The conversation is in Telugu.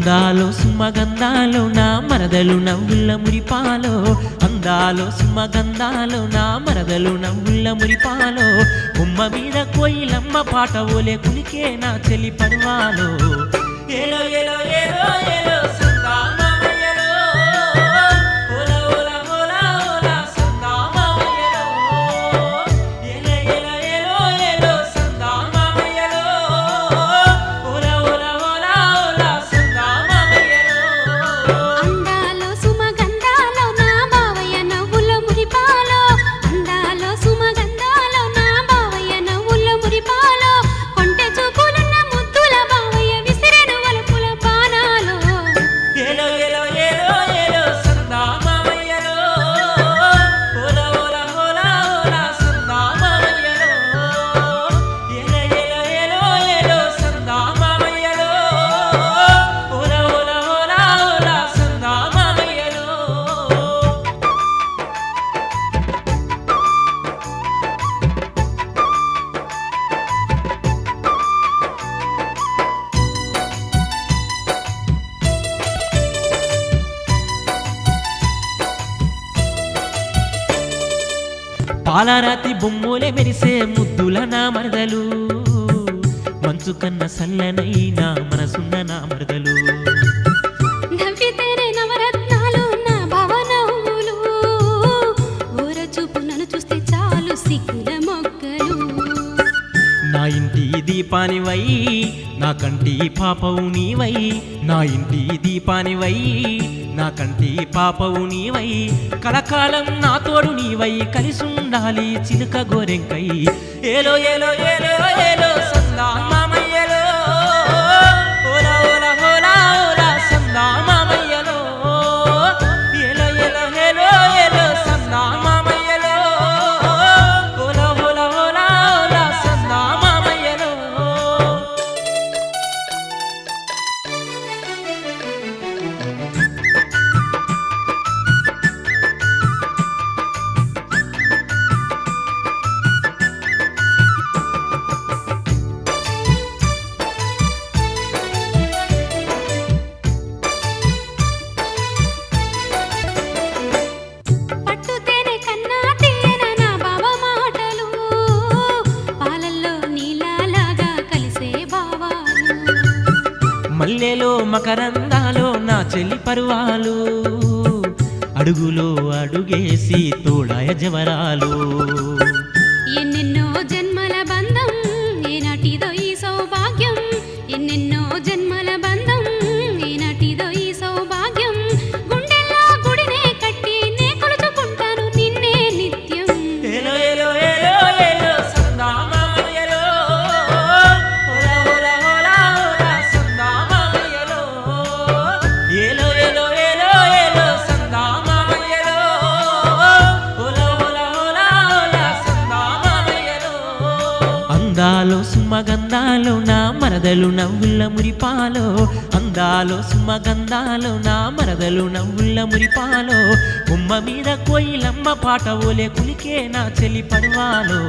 అందాలో సుమగంధాలో నా మరదలు నవ్వుల మురిపాలో. అందాలో సుమగంధాలో నా మరదలు నవ్వుల మురిపాలో. ఉమ్మ మీద కోయిలమ్మ పాట ఓలే కులికే నా చెలి పడవాలో. ఏలో ఏలో ఏలో ఏలో పాలరాతి బొమ్మలే మెరిసే ముద్దుల నా మరదలు. మంచు కన్న సల్లనైనా మనసున్న నా మరదలు. నా ఇంటి దీపానివై నా కంటి పాపవు నీవై నా ఇంటి దీపానివై నా కంటి పాపవు నీవై కలకాలం నా తోడు నీవై కలిసి ఉండాలి చిలుక గోరెంకై. ఏలో ఏలో ఏలో ఏలో సందా మకరందాలో నా చెల్లి పరువాలు. అడుగులో అడుగేసి తోడాయ జవరాలు. అందాలో సుమగంధాలో నా మరదలు నవ్వుల మురిపాలో. అందాలో సుమగంధాలో నా మరదలు నవ్వుల మురిపాలో. ఉమ్మ మీద కోయిలమ్మ పాట ఓలే కులికే నా చెలి పడవాలో.